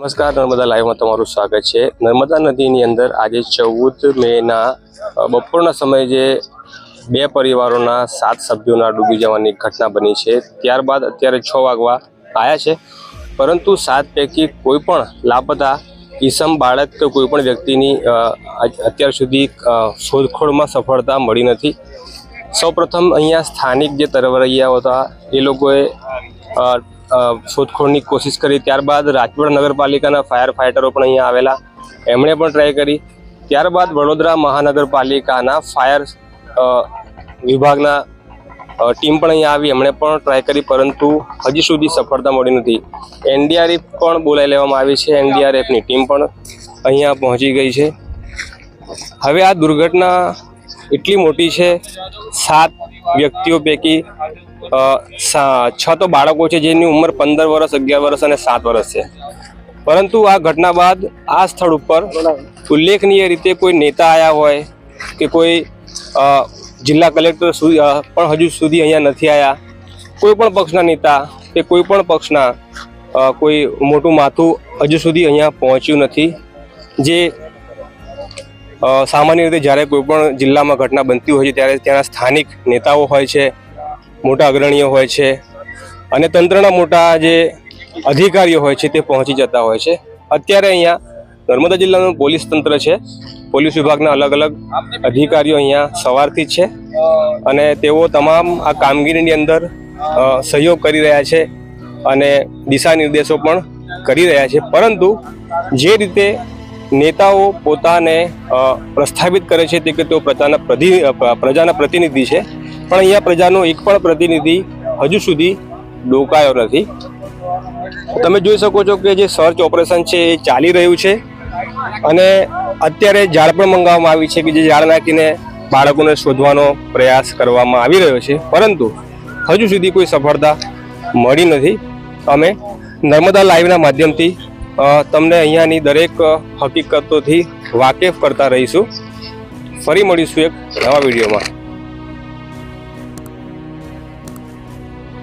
નમસ્કાર નર્મદા લાઈવમાં તમારું સ્વાગત છે. નર્મદા નદીની અંદર આજે ચૌદ મેના બપોરના સમયે જે બે પરિવારોના સાત સભ્યોના ડૂબી જવાની ઘટના બની છે. ત્યારબાદ અત્યારે છ વાગવા આવ્યા છે. પરંતુ સાત પૈકી કોઈ પણ લાપતા ઈસમ બાળક કે કોઈ પણ વ્યક્તિની અત્યાર સુધી શોધખોળમાં સફળતા મળી નથી. સૌપ્રથમ અહીંયા સ્થાનિક જે તરવરૈયાઓ હતા, એ લોકોએ શોધખોળની કોશિશ કરી. ત્યારબાદ રાજકોટ નગરપાલિકાના ફાયર ફાઇટરો પણ અહીંયા આવેલા. એમણે પણ ટ્રાય કરી. ત્યારબાદ વડોદરા મહાનગરપાલિકાના ફાયર વિભાગના ટીમ પણ અહીંયા આવી. એમણે પણ ટ્રાય કરી, પરંતુ હજી સુધી સફળતા મળી નથી. એનડીઆરએફ પણ બોલાવી લેવામાં આવી છે. એનડીઆરએફની ટીમ પણ અહીંયા પહોંચી ગઈ છે. હવે આ દુર્ઘટના એટલી મોટી છે. સાત વ્યક્તિઓ પૈકી છ તો બાળકો છે જેની ઉંમર પંદર વર્ષ, અગિયાર વર્ષ અને સાત વર્ષ છે. પરંતુ આ ઘટના બાદ આ સ્થળ ઉપર ઉલ્લેખનીય રીતે કોઈ નેતા આવ્યા હોય કે કોઈ જિલ્લા કલેક્ટર પણ હજુ સુધી અહીંયા નથી આવ્યા કોઈ પણ પક્ષના નેતા કે કોઈ પણ પક્ષના કોઈ મોટું માથું હજુ સુધી અહીંયા પહોંચ્યું નથી. જે સામાન્ય રીતે જ્યારે કોઈપણ જિલ્લામાં ઘટના બનતી હોય છે, ત્યારે ત્યાંના સ્થાનિક નેતાઓ હોય છે, મોટા અગ્રણીઓ હોય છે અને તંત્રના મોટા જે અધિકારીઓ હોય છે, તે પહોંચી જતા હોય છે. અત્યારે અહીંયા નર્મદા જિલ્લાનું પોલીસ તંત્ર છે. પોલીસ વિભાગના અલગ અલગ અધિકારીઓ અહીંયા સવારથી જ છે અને તેઓ તમામ આ કામગીરીની અંદર સહયોગ કરી રહ્યા છે અને દિશા નિર્દેશો પણ કરી રહ્યા છે. પરંતુ જે રીતે નેતાઓ પોતાને પ્રસ્થાપિત કરે છે તે કે તેઓ પ્રજાના પ્રજાના પ્રતિનિધિ છે. પણ અહીંયા પ્રજાનો એક પણ પ્રતિનિધિ હજુ સુધી ડોકાયો નથી. તમે જોઈ શકો છો કે જે સર્ચ ઓપરેશન છે એ ચાલી રહ્યું છે. અને અત્યારે ઝાડ પણ મંગાવવામાં આવી છે કે જે ઝાડ નાખીને બાળકોને શોધવાનો પ્રયાસ કરવામાં આવી રહ્યો છે. પરંતુ હજુ સુધી કોઈ સફળતા મળી નથી. અમે નર્મદા લાઈવના માધ્યમથી તમને અહીંયાની દરેક હકીકતોથી વાકેફ કરતા રહીશું. ફરી મળીશું એક નવા વિડીયોમાં.